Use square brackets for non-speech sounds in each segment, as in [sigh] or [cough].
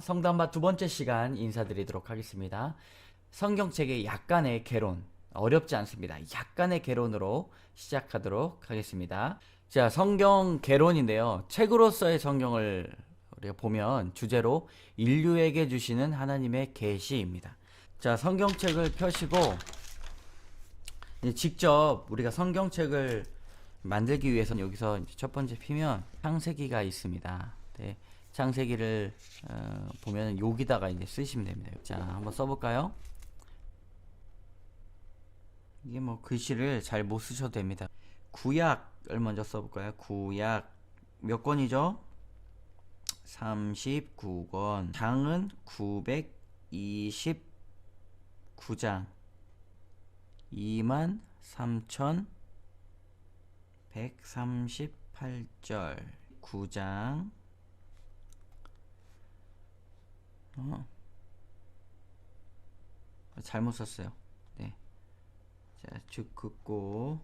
성담바 두 번째 시간 인사드리도록 하겠습니다. 성경책의 약간의 개론 어렵지 않습니다. 약간의 개론으로 시작하도록 하겠습니다. 자, 성경 개론인데요. 책으로서의 성경을 우리가 보면 주제로 인류에게 주시는 하나님의 계시입니다. 자, 성경책을 펴시고 직접 우리가 성경책을 만들기 위해서는 여기서 첫 번째 피면 창세기가 있습니다. 네, 창세기를 어, 보면 여기다가 이제 쓰시면 됩니다. 자, 한번 써볼까요? 이게 뭐 글씨를 잘 못 쓰셔도 됩니다. 구약을 먼저 써볼까요? 구약 몇 권이죠? 39권. 장은 929장. 2만 3천 138절 9장 어. 잘못 썼어요. 네. 자, 쭉 긋고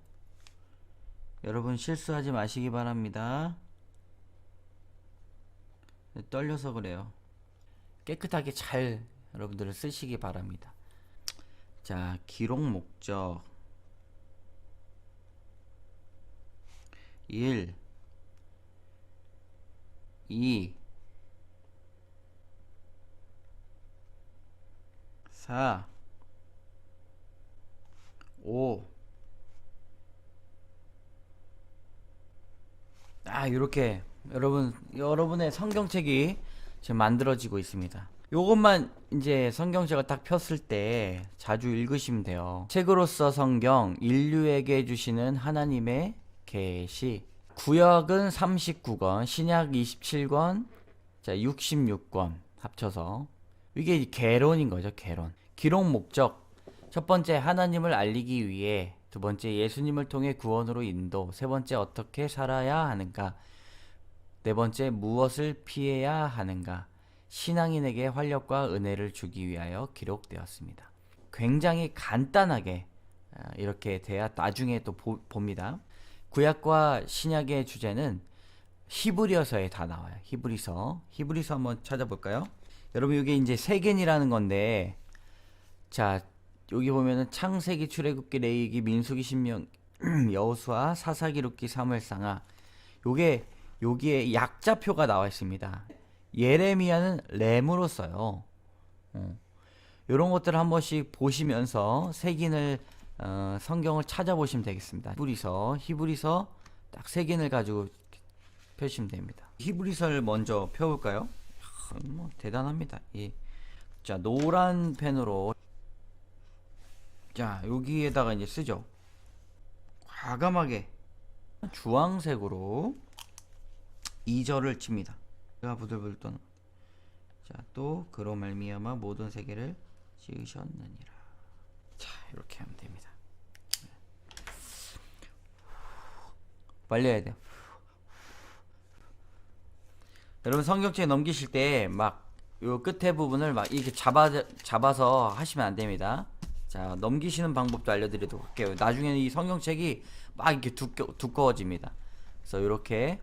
여러분 실수하지 마시기 바랍니다. 네, 떨려서 그래요. 깨끗하게 잘 여러분들을 쓰시기 바랍니다. 자, 기록 목적 1 2 4 5 아, 이렇게 여러분 여러분의 성경책이 지금 만들어지고 있습니다. 요것만 이제 성경책을 딱 폈을 때 자주 읽으시면 돼요. 책으로서 성경 인류에게 주시는 하나님의 계시. 구역은 39권, 신약 27권, 자 66권 합쳐서 이게 개론인 거죠, 개론. 기록 목적. 첫 번째 하나님을 알리기 위해, 두 번째 예수님을 통해 구원으로 인도, 세 번째 어떻게 살아야 하는가, 네 번째 무엇을 피해야 하는가, 신앙인에게 활력과 은혜를 주기 위하여 기록되었습니다. 굉장히 간단하게 아, 이렇게 돼야 나중에 또 보, 봅니다. 구약과 신약의 주제는 히브리어서에 다 나와요. 히브리서. 히브리서 한번 찾아볼까요? 여러분 이게 이제 세겐이라는 건데 자 여기 보면은 창세기 출애굽기 레이기 민수기 신명 [clears throat] 여호수아 사사기록기 사무엘상하 요게 여기에 약자표가 나와 있습니다. 예레미야는 램으로 써요. 어. 이런 것들을 한 번씩 보시면서 색인을 어, 성경을 찾아보시면 되겠습니다. 히브리서, 히브리서 딱 색인을 가지고 펴시면 됩니다. 히브리서를 먼저 펴볼까요? 하, 뭐 대단합니다. 예. 자 노란 펜으로 자 여기에다가 이제 쓰죠. 과감하게 주황색으로 2절을 칩니다. 가 부들부들 떠는 자또 그로 말미암아 모든 세계를 지으셨느니라. 자 이렇게 하면 됩니다. 빨리 해야 돼요. 여러분 성경책 넘기실 때 막 요 끝에 부분을 막 이렇게 잡아 잡아서 하시면 안 됩니다. 자 넘기시는 방법도 알려드리도록 할게요. 나중에는 이 성경책이 막 이렇게 두꺼, 두꺼워집니다. 그래서 이렇게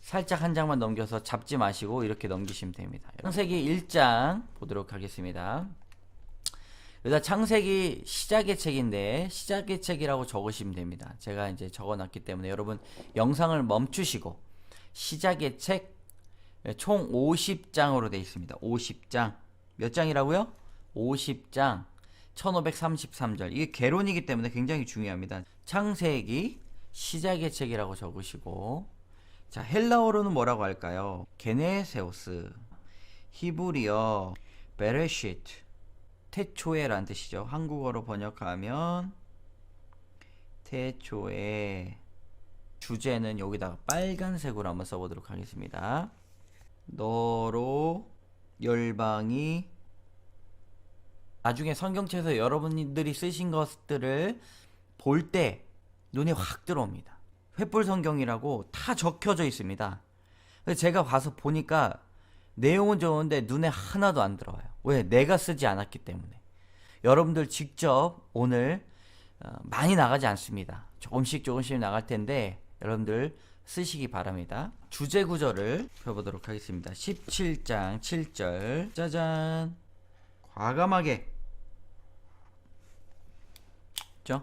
살짝 한 장만 넘겨서 잡지 마시고 이렇게 넘기시면 됩니다. 창세기 1장 보도록 하겠습니다. 여기다 창세기 시작의 책인데 시작의 책이라고 적으시면 됩니다. 제가 이제 적어놨기 때문에 여러분 영상을 멈추시고 시작의 책 총 50장으로 되어 있습니다. 50장 몇 장이라고요? 50장 1533절 이게 개론이기 때문에 굉장히 중요합니다. 창세기 시작의 책이라고 적으시고 자 헬라어로는 뭐라고 할까요? 게네세우스 히브리어 베레시트 태초에라는 뜻이죠. 한국어로 번역하면 태초에 주제는 여기다가 빨간색으로 한번 써보도록 하겠습니다. 너로 열방이 나중에 성경책에서 여러분들이 쓰신 것들을 볼 때 눈에 확 들어옵니다. 횃불 성경이라고 다 적혀져 있습니다. 제가 와서 보니까 내용은 좋은데 눈에 하나도 안 들어와요. 왜? 내가 쓰지 않았기 때문에. 여러분들 직접 오늘 어, 많이 나가지 않습니다. 조금씩 조금씩 나갈 텐데 여러분들 쓰시기 바랍니다. 주제 구절을 펴보도록 하겠습니다. 17장 7절 짜잔 과감하게 죠?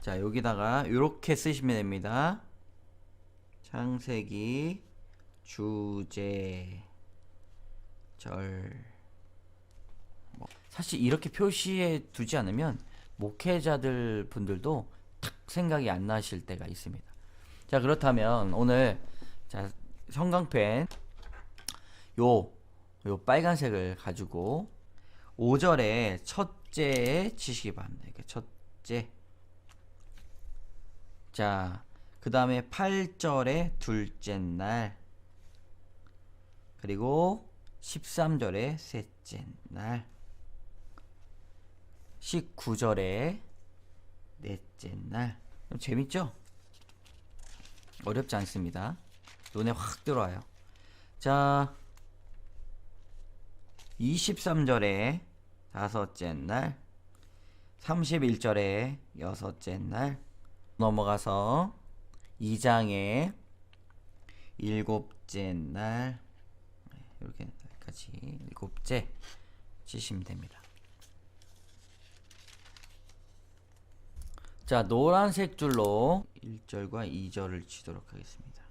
자 여기다가 이렇게 쓰시면 됩니다. 창세기 주제 절 뭐, 사실 이렇게 표시해 두지 않으면 목회자들 분들도 탁 생각이 안 나실 때가 있습니다. 자 그렇다면 오늘 자 형광펜 요, 요 빨간색을 가지고 5절에 첫째에 치시기 바랍니다. 첫째. 자, 그 다음에 8절에 둘째 날. 그리고 13절에 셋째 날. 19절에 넷째 날. 재밌죠? 어렵지 않습니다. 눈에 확 들어와요. 자, 23절에 다섯째 날, 31절에 여섯째 날, 넘어가서 2장에 일곱째 날, 이렇게 여기까지 일곱째 치시면 됩니다. 자, 노란색 줄로 1절과 2절을 치도록 하겠습니다.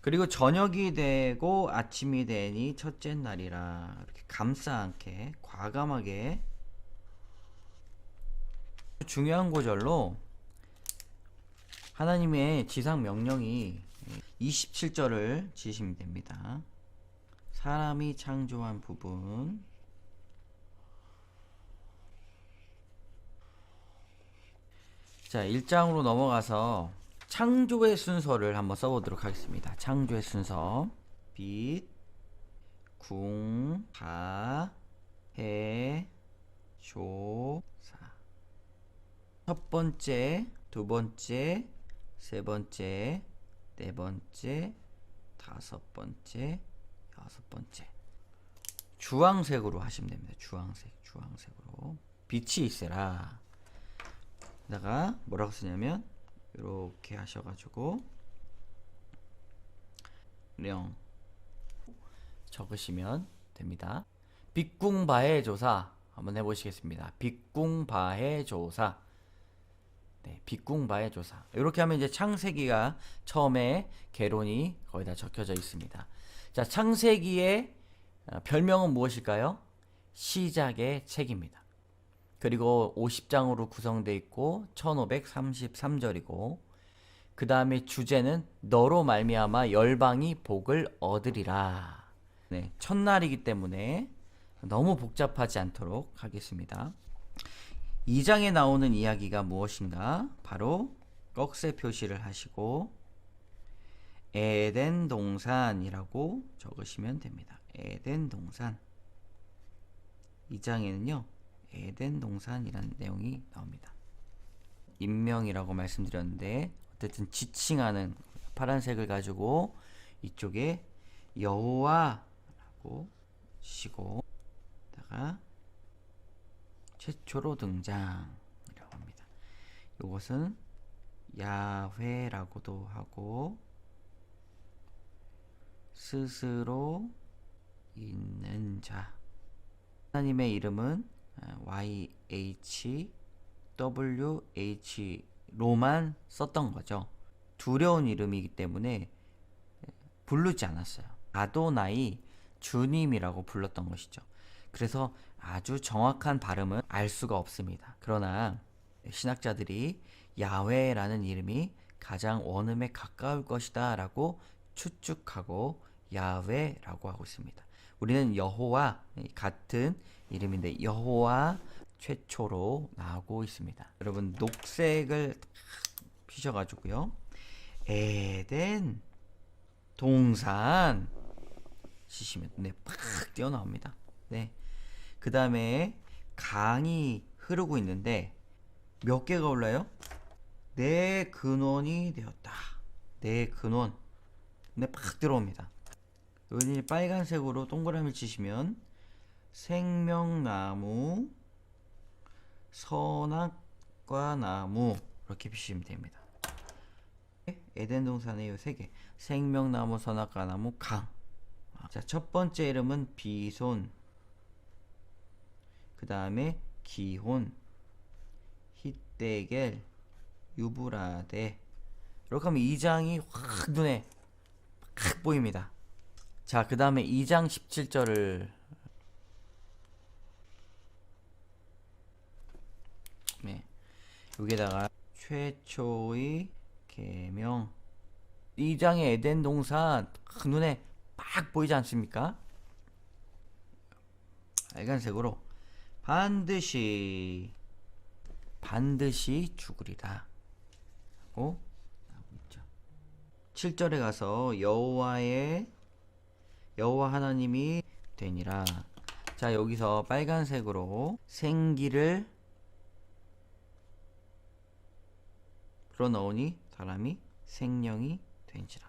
그리고 저녁이 되고 아침이 되니 첫째 날이라 이렇게 감싸 안게 과감하게 중요한 구절로 하나님의 지상 명령이 27절을 지시면 됩니다. 사람이 창조한 부분 자, 1장으로 넘어가서 창조의 순서를 한번 써보도록 하겠습니다. 창조의 순서. 빛, 궁, 가, 해, 조, 사. 첫 번째, 두 번째, 세 번째, 네 번째, 다섯 번째, 여섯 번째. 주황색으로 하시면 됩니다. 주황색, 주황색으로. 빛이 있으라. 다가 뭐라고 쓰냐면 이렇게 하셔가지고 령 적으시면 됩니다. 빅궁바해 조사 한번 해보시겠습니다. 빅궁바해 조사 네, 빅궁바해 조사 이렇게 하면 이제 창세기가 처음에 개론이 거의 다 적혀져 있습니다. 자 창세기의 어, 별명은 무엇일까요? 시작의 책입니다. 그리고 50장으로 구성되어 있고 1533절이고 그 다음에 주제는 너로 말미암아 열방이 복을 얻으리라. 네, 첫날이기 때문에 너무 복잡하지 않도록 하겠습니다. 2장에 나오는 이야기가 무엇인가? 바로 꺽쇠 표시를 하시고 에덴 동산이라고 적으시면 됩니다. 에덴 동산. 2장에는요. 에덴 동산이라는 내용이 나옵니다. 인명이라고 말씀드렸는데 어쨌든 지칭하는 파란색을 가지고 이쪽에 여호와라고 시고 다가 최초로 등장이라고 합니다. 이것은 야훼라고도 하고 스스로 있는 자 하나님의 이름은 YHWH로만 썼던 거죠. 두려운 이름이기 때문에 부르지 않았어요. 아도나이 주님이라고 불렀던 것이죠. 그래서 아주 정확한 발음은 알 수가 없습니다. 그러나 신학자들이 야훼라는 이름이 가장 원음에 가까울 것이다 라고 추측하고 야훼라고 하고 있습니다. 우리는 여호와 같은 이름인데 여호와 최초로 나오고 있습니다. 여러분 녹색을 피셔가지고요. 에덴 동산 치시면 네, 팍 뛰어나옵니다. 네. 그 다음에 강이 흐르고 있는데 몇 개가 올라요? 내 근원이 되었다. 내 근원. 네, 팍 들어옵니다. 여기 빨간색으로 동그라미 치시면 생명나무, 선악, 선악과 나무 이렇게 비시면 됩니다. 에덴 동산의 요세 개. 생명나무, 선악과 나무, 강. 자, 첫 번째 이름은 비손. 그 다음에 기혼, 히데겔, 유브라데. 이렇게 하면 2장이 확 눈에 확 보입니다. 자, 그 다음에 2장 17절을 네. 여기다가 최초의 계명 2장의 에덴 동산 그 눈에 팍 보이지 않습니까? 빨간색으로 반드시 반드시 죽으리라 하고 있죠. 7절에 가서 여호와의 여호와 하나님이 되니라. 자, 여기서 빨간색으로 생기를 불어넣으니 사람이 생명이 된지라.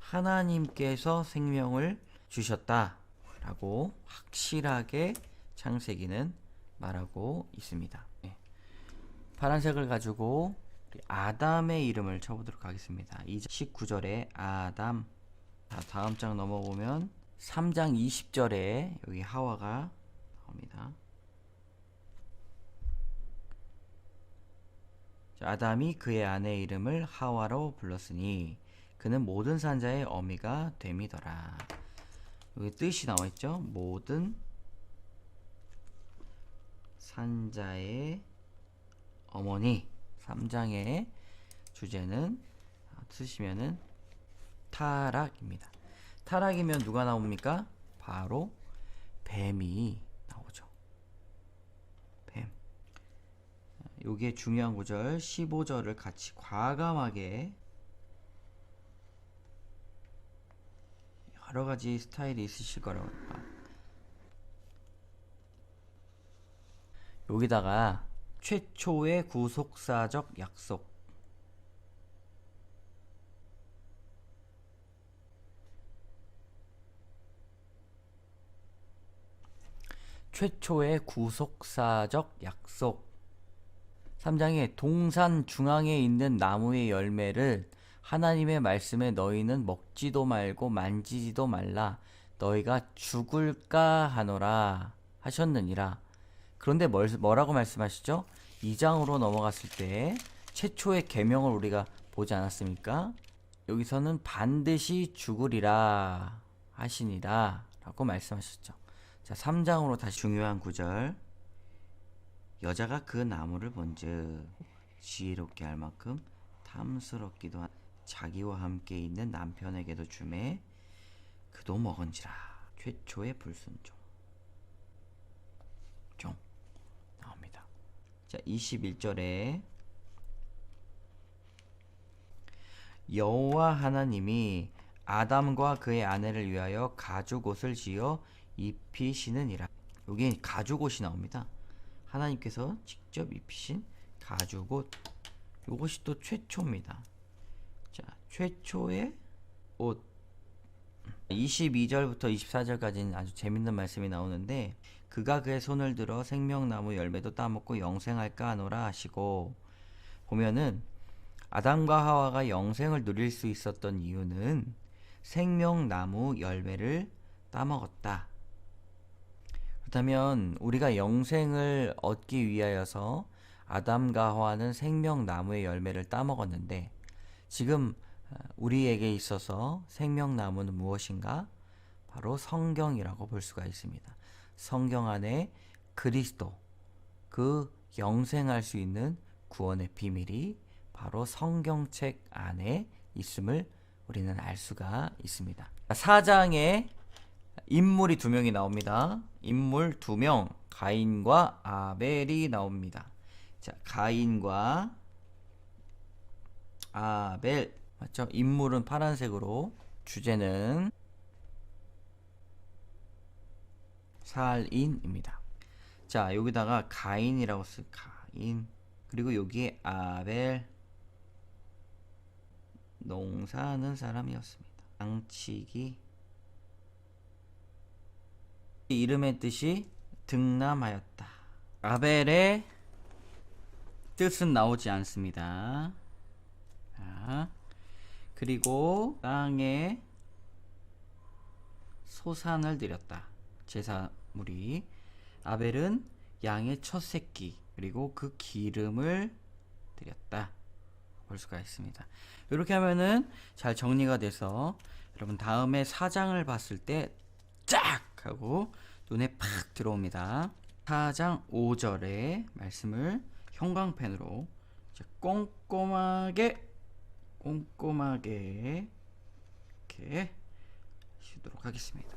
하나님께서 생명을 주셨다라고 확실하게 창세기는 말하고 있습니다. 네. 파란색을 가지고 아담의 이름을 쳐보도록 하겠습니다. 19절에 아담. 자, 다음 장 넘어보면 3장 20절에 여기 하와가 나옵니다. 아담이 그의 아내의 이름을 하와로 불렀으니 그는 모든 산자의 어미가 됨이더라. 여기 뜻이 나와 있죠? 모든 산자의 어머니 3장의 주제는 쓰시면은 타락입니다. 타락이면 누가 나옵니까? 바로 뱀이 나오죠. 뱀. 요게 중요한 구절 15절을 같이 과감하게 여러 가지 스타일이 있으실 거라고 봐. 여기다가 최초의 구속사적 약속 최초의 구속사적 약속 3장에 동산 중앙에 있는 나무의 열매를 하나님의 말씀에 너희는 먹지도 말고 만지지도 말라 너희가 죽을까 하노라 하셨느니라 그런데 뭘, 뭐라고 말씀하시죠? 2장으로 넘어갔을 때 최초의 계명을 우리가 보지 않았습니까? 여기서는 반드시 죽으리라 하시니라 라고 말씀하셨죠. 자, 3장으로 다시 중요한 구절. 여자가 그 나무를 본즉 지혜롭게 할 만큼 탐스럽기도 한 자기와 함께 있는 남편에게도 주매 그도 먹은지라 최초의 불순종 종 나옵니다. 자, 21절에 여호와 하나님이 아담과 그의 아내를 위하여 가죽 옷을 지어 입히시느니라. 여기 가죽 옷이 나옵니다. 하나님께서 직접 입히신 가죽옷. 이것이 또 최초입니다. 자, 최초의 옷. 22절부터 24절까지는 아주 재밌는 말씀이 나오는데 그가 그의 손을 들어 생명나무 열매도 따먹고 영생할까 하노라 하시고 보면은 아담과 하와가 영생을 누릴 수 있었던 이유는 생명나무 열매를 따먹었다. 그렇다면 우리가 영생을 얻기 위하여서 아담과 하와는 생명나무의 열매를 따먹었는데 지금 우리에게 있어서 생명나무는 무엇인가? 바로 성경이라고 볼 수가 있습니다. 성경 안에 그리스도, 그 영생할 수 있는 구원의 비밀이 바로 성경책 안에 있음을 우리는 알 수가 있습니다. 4장에 인물이 두 명이 나옵니다. 인물 두 명, 가인과 아벨이 나옵니다. 자, 가인과 아벨 맞죠? 인물은 파란색으로 주제는 살인입니다. 자, 여기다가 가인이라고 쓸 가인 그리고 여기에 아벨 농사하는 사람이었습니다. 양치기 이름의 뜻이 등남하였다. 아벨의 뜻은 나오지 않습니다. 자, 그리고 땅에 소산을 드렸다. 제사물이 아벨은 양의 첫 새끼 그리고 그 기름을 드렸다. 볼 수가 있습니다. 이렇게 하면은 잘 정리가 돼서 여러분 다음에 사장을 봤을 때 쫙 하고 눈에 팍 들어옵니다. 4장 5절의 말씀을 형광펜으로 꼼꼼하게 꼼꼼하게 이렇게 쉬도록 하겠습니다.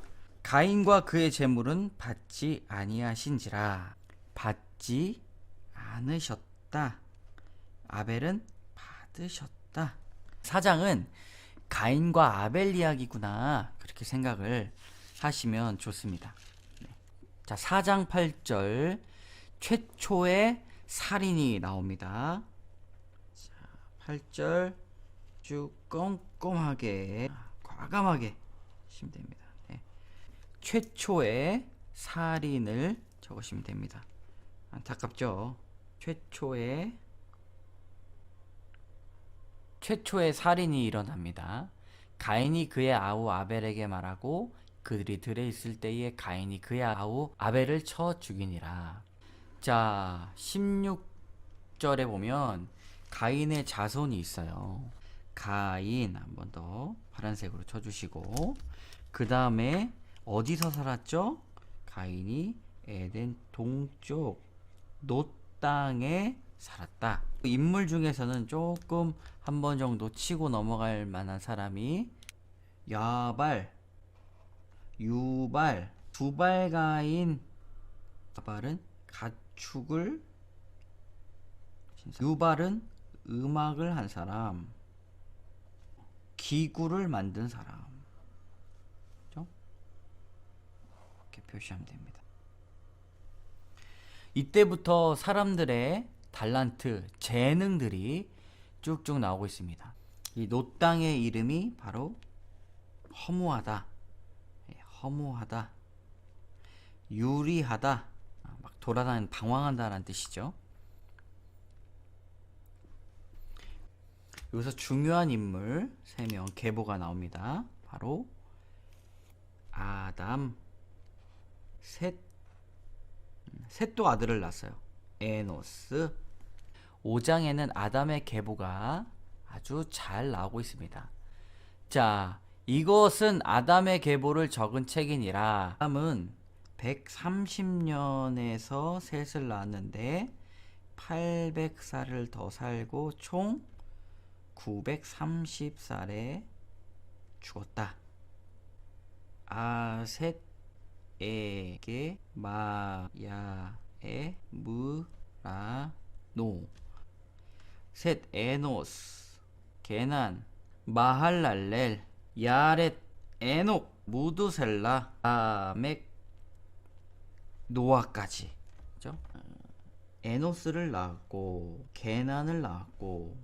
가인과 그의 재물은 받지 아니하신지라 받지 않으셨다. 아벨은 받으셨다. 사장은 가인과 아벨 이야기구나 그렇게 생각을 하시면 좋습니다. 네. 자, 4장 8절 최초의 살인이 나옵니다. 자, 8절 쭉 꼼꼼하게 과감하게 하시면 됩니다. 네. 최초의 살인을 적으시면 됩니다. 안타깝죠? 최초의 최초의 살인이 일어납니다. 가인이 그의 아우 아벨에게 말하고 그들이 들에 있을 때에 가인이 그의 아우 아벨을 쳐 죽이니라. 자, 16절에 보면 가인의 자손이 있어요. 가인 한 번 더 파란색으로 쳐 주시고 그 다음에 어디서 살았죠? 가인이 에덴 동쪽 노 땅에 살았다. 인물 중에서는 조금 한 번 정도 치고 넘어갈 만한 사람이 야발, 유발, 두발가인 야발은 가축을 유발은 음악을 한 사람, 기구를 만든 사람. 그죠? 이렇게 표시하면 됩니다. 이때부터 사람들의 달란트, 재능들이 쭉쭉 나오고 있습니다. 이 노땅의 이름이 바로 허무하다, 예, 허무하다, 유리하다, 아, 막 돌아다니는 방황한다라는 뜻이죠. 여기서 중요한 인물 3명 계보가 나옵니다. 바로 아담, 셋, 음, 셋도 아들을 낳았어요. 에노스. 5장에는 아담의 계보가 아주 잘 나오고 있습니다. 자, 이것은 아담의 계보를 적은 책이니라. 아담은 130년에서 셋을 낳았는데 800살을 더 살고 총 930살에 죽었다. 아셋에게 마야에 무라노 셋 에노스 게난 마할랄렐 야렛 에녹 무두셀라 아멕 노아까지. 그죠? 에노스를 낳았고 게난을 낳았고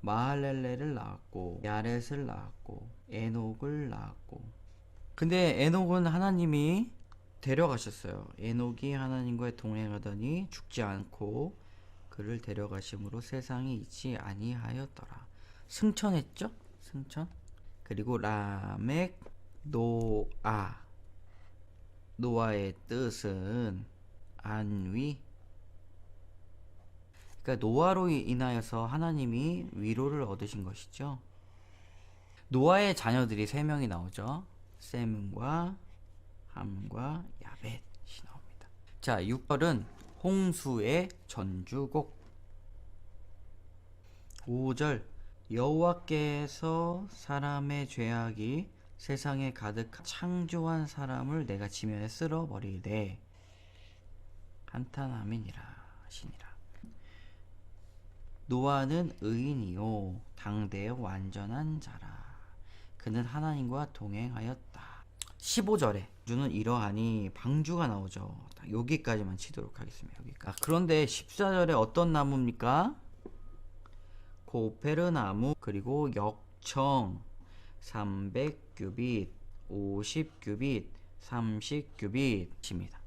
마할렐레를 낳았고 야렛을 낳았고 에녹을 낳았고. 근데 에녹은 하나님이 데려가셨어요. 에녹이 하나님과 동행하더니 죽지 않고 그를 데려가심으로 세상에 있지 아니하였더라. 승천했죠? 승천 그리고 라멕 노아 노아의 뜻은 안위 그러니까 노아로 인하여서 하나님이 위로를 얻으신 것이죠. 노아의 자녀들이 세 명이 나오죠. 셈과 함과 야벳이 나옵니다. 자, 6절은 홍수의 전주곡. 5절 여호와께서 사람의 죄악이 세상에 가득 창조한 사람을 내가 지면에 쓸어 버리되 한탄함이니라 하시니라. 노아는 의인이요 당대의 완전한 자라 그는 하나님과 동행하였다 15절에 주는 이러하니 방주가 나오죠 여기까지만 치도록 하겠습니다 여기까지. 아, 그런데 14절에 어떤 나무입니까 고페르 나무 그리고 역청 300규빗 50규빗 30규빗입니다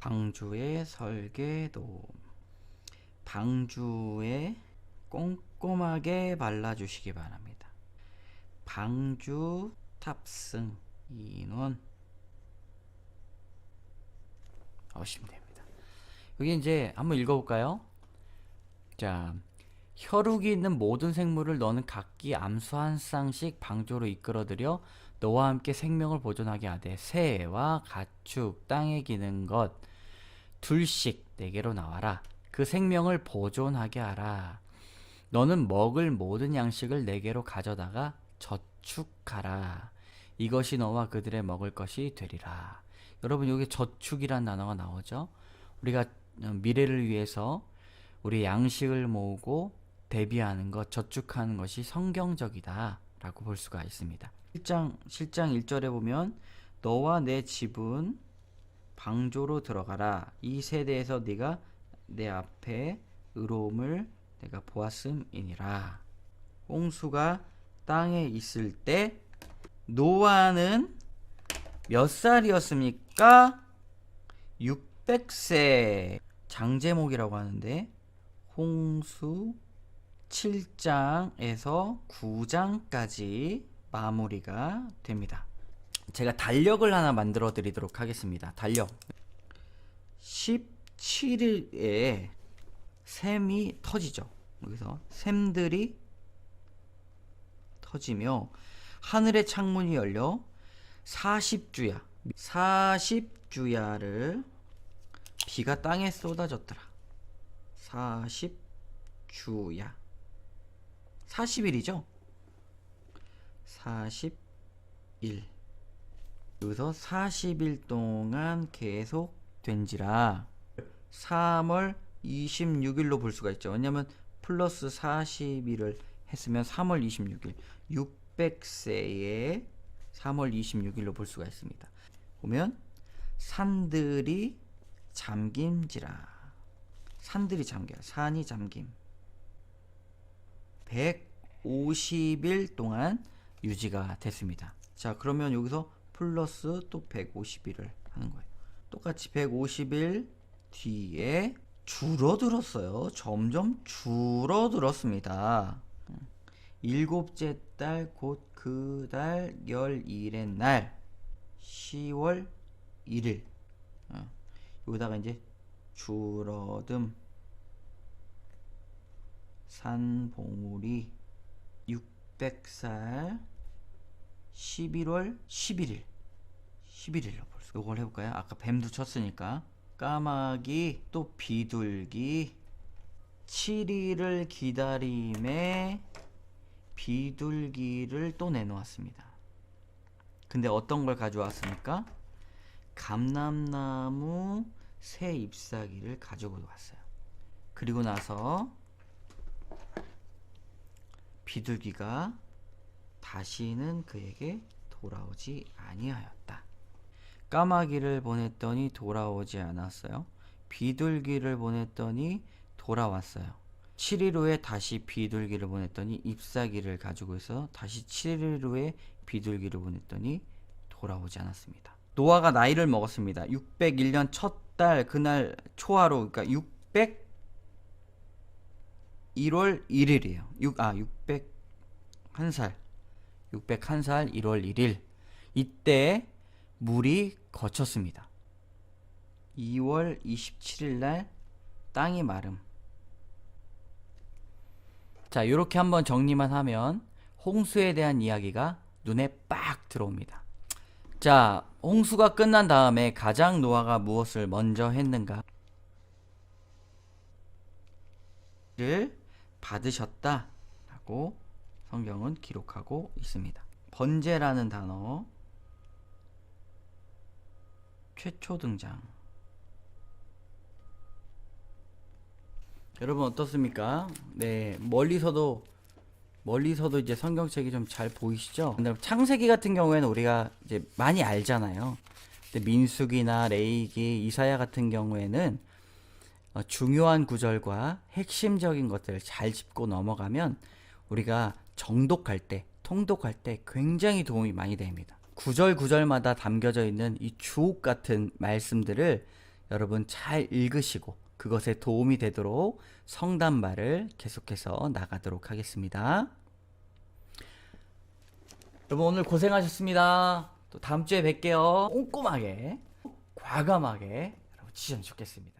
방주의 설계도 방주에 꼼꼼하게 발라주시기 바랍니다. 방주 탑승 인원 하시면 됩니다. 여기 이제 한번 읽어볼까요? 자, 혈육이 있는 모든 생물을 너는 각기 암수 한 쌍씩 방조로 이끌어들여 너와 함께 생명을 보존하게 하되 새와 가축, 땅에 기는 것 둘씩 내게로 나와라. 그 생명을 보존하게 하라. 너는 먹을 모든 양식을 내게로 가져다가 저축하라. 이것이 너와 그들의 먹을 것이 되리라. 여러분 여기 저축이란 단어가 나오죠. 우리가 미래를 위해서 우리 양식을 모으고 대비하는 것, 저축하는 것이 성경적이다 라고 볼 수가 있습니다. 1장 7장 1절에 보면 너와 내 집은 방조로 들어가라. 이 세대에서 네가 내 앞에 의로움을 내가 보았음이니라. 홍수가 땅에 있을 때 노아는 몇 살이었습니까? 600세. 장제목이라고 하는데 홍수 7장에서 9장까지 마무리가 됩니다. 제가 달력을 하나 만들어 드리도록 하겠습니다. 달력. 17일에 샘이 터지죠. 여기서 샘들이 터지며 하늘의 창문이 열려 40주야. 40주야를 비가 땅에 쏟아졌더라. 40주야. 40일이죠? 40일. 여기서 40일 동안 계속 된지라 3월 26일로 볼 수가 있죠. 왜냐면 플러스 40일을 했으면 3월 26일 600세에 3월 26일로 볼 수가 있습니다. 보면 산들이 잠김지라 산들이 잠겨 산이 잠김 150일 동안 유지가 됐습니다. 자 그러면 여기서 플러스 또 150일을 하는 거예요. 똑같이 150일 뒤에 줄어들었어요. 점점 줄어들었습니다. 일곱째 달 곧 그 달 열일의 날 10월 1일 어, 여기다가 이제 줄어듦 산봉우리 600살 11월 11일 11일로 볼 수. 요걸 해볼까요? 아까 뱀도 쳤으니까 까마귀 또 비둘기 7일을 기다림에 비둘기를 또 내놓았습니다. 근데 어떤 걸 가져왔습니까? 감람나무 새 잎사귀를 가지고 왔어요. 그리고 나서 비둘기가 다시는 그에게 돌아오지 아니하였다. 까마귀를 보냈더니 돌아오지 않았어요. 비둘기를 보냈더니 돌아왔어요. 7일 후에 다시 비둘기를 보냈더니 잎사귀를 가지고 있어 다시 7일 후에 비둘기를 보냈더니 돌아오지 않았습니다. 노아가 나이를 먹었습니다. 601년 첫 달 그날 초하루 그러니까 600 1월 1일이에요. 6, 아, 601살. 601살 1월 1일. 이때 물이 거쳤습니다. 2월 27일 날 땅이 마름. 자, 이렇게 한번 정리만 하면 홍수에 대한 이야기가 눈에 빡 들어옵니다. 자, 홍수가 끝난 다음에 가장 노아가 무엇을 먼저 했는가? 를 받으셨다 라고 성경은 기록하고 있습니다. 번제라는 단어 최초 등장. 여러분 어떻습니까? 네, 멀리서도 멀리서도 이제 성경책이 좀 잘 보이시죠? 창세기 같은 경우에는 우리가 이제 많이 알잖아요. 민수기나 레이기, 이사야 같은 경우에는 어, 중요한 구절과 핵심적인 것들을 잘 짚고 넘어가면 우리가 정독할 때, 통독할 때 굉장히 도움이 많이 됩니다. 구절 구절마다 담겨져 있는 이 주옥 같은 말씀들을 여러분 잘 읽으시고 그것에 도움이 되도록 성단말을 계속해서 나가도록 하겠습니다. 여러분 오늘 고생하셨습니다. 또 다음 주에 뵐게요. 꼼꼼하게, 과감하게 여러분 치셨으면 좋겠습니다.